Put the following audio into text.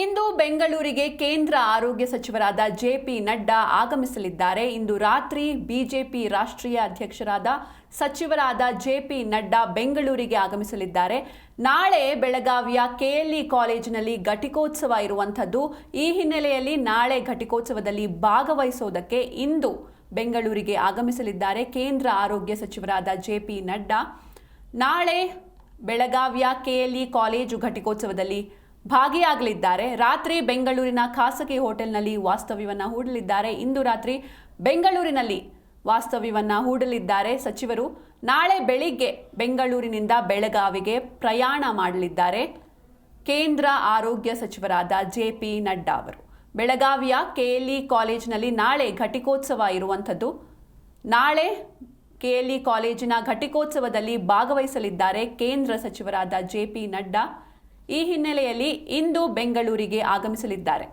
ಇಂದು ಬೆಂಗಳೂರಿಗೆ ಕೇಂದ್ರ ಆರೋಗ್ಯ ಸಚಿವರಾದ ಜೆ ಪಿ ನಡ್ಡಾ ಆಗಮಿಸಲಿದ್ದಾರೆ. ಇಂದು ರಾತ್ರಿ ಬಿಜೆಪಿ ರಾಷ್ಟ್ರೀಯ ಅಧ್ಯಕ್ಷರಾದ ಸಚಿವರಾದ ಜೆ ಪಿ ನಡ್ಡಾ ಬೆಂಗಳೂರಿಗೆ ಆಗಮಿಸಲಿದ್ದಾರೆ. ನಾಳೆ ಬೆಳಗಾವಿಯ ಕೆಎಲ್ಇ ಕಾಲೇಜಿನಲ್ಲಿ ಘಟಿಕೋತ್ಸವ ಇರುವಂಥದ್ದು. ಈ ಹಿನ್ನೆಲೆಯಲ್ಲಿ ನಾಳೆ ಘಟಿಕೋತ್ಸವದಲ್ಲಿ ಭಾಗವಹಿಸೋದಕ್ಕೆ ಇಂದು ಬೆಂಗಳೂರಿಗೆ ಆಗಮಿಸಲಿದ್ದಾರೆ ಕೇಂದ್ರ ಆರೋಗ್ಯ ಸಚಿವರಾದ ಜೆ ಪಿ ನಡ್ಡಾ. ನಾಳೆ ಬೆಳಗಾವಿಯ ಕೆಎಲ್ಇ ಕಾಲೇಜು ಘಟಿಕೋತ್ಸವದಲ್ಲಿ ಭಾಗಿಯಾಗಲಿದ್ದಾರೆ. ರಾತ್ರಿ ಬೆಂಗಳೂರಿನ ಖಾಸಗಿ ಹೋಟೆಲ್ನಲ್ಲಿ ವಾಸ್ತವ್ಯವನ್ನು ಹೂಡಲಿದ್ದಾರೆ. ಇಂದು ರಾತ್ರಿ ಬೆಂಗಳೂರಿನಲ್ಲಿ ವಾಸ್ತವ್ಯವನ್ನು ಹೂಡಲಿದ್ದಾರೆ. ಸಚಿವರು ನಾಳೆ ಬೆಳಿಗ್ಗೆ ಬೆಂಗಳೂರಿನಿಂದ ಬೆಳಗಾವಿಗೆ ಪ್ರಯಾಣ ಮಾಡಲಿದ್ದಾರೆ. ಕೇಂದ್ರ ಆರೋಗ್ಯ ಸಚಿವರಾದ ಜೆ ಪಿ ನಡ್ಡಾ ಅವರು. ಬೆಳಗಾವಿಯ ಕೆಎಲ್ಇ ಕಾಲೇಜಿನಲ್ಲಿ ನಾಳೆ ಘಟಿಕೋತ್ಸವ ಇರುವಂಥದ್ದು. ನಾಳೆ ಕೆಎಲ್ಇ ಕಾಲೇಜಿನ ಘಟಿಕೋತ್ಸವದಲ್ಲಿ ಭಾಗವಹಿಸಲಿದ್ದಾರೆ ಕೇಂದ್ರ ಸಚಿವರಾದ ಜೆ ಪಿ ನಡ್ಡಾ. ಈ ಹಿನ್ನೆಲೆಯಲ್ಲಿ ಇಂದು ಬೆಂಗಳೂರಿಗೆ ಆಗಮಿಸಲಿದ್ದಾರೆ.